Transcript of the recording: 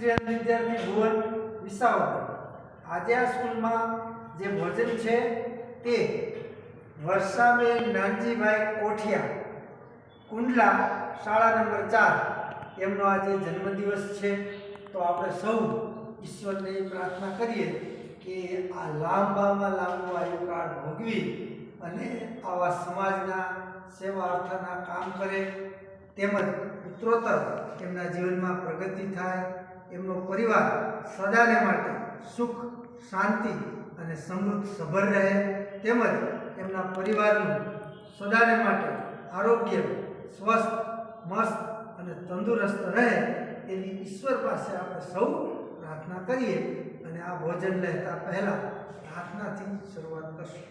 શ્રેય વિદ્યાર્થી ભુવન વિસાવદર આજે આ સ્કૂલમાં જે ભોજન છે તે વર્ષાબેન નાનજીભાઈ કોઠિયા, કુંડલા શાળા નંબર ચાર, એમનો આજે જન્મદિવસ છે. તો આપણે સૌ ઈશ્વરને પ્રાર્થના કરીએ કે આ લાંબામાં લાંબુ આયુકાળ ભોગવી અને આવા સમાજના સેવા અર્થના કામ કરે. તેમજ ઉત્તરોત્તર એમના જીવનમાં પ્રગતિ થાય એમનો પરિવાર સદાને માટે સુખ, શાંતિ અને સમૃદ્ધ સભર રહે તેમજ એમના પરિવારનું સદાને માટે આરોગ્ય, સ્વસ્થ, મસ્ત અને તંદુરસ્ત રહે એવી ઈશ્વર પાસે આપણે સૌ પ્રાર્થના કરીએ અને આ ભોજન લેતા પહેલાં પ્રાર્થનાથી શરૂઆત કરશું.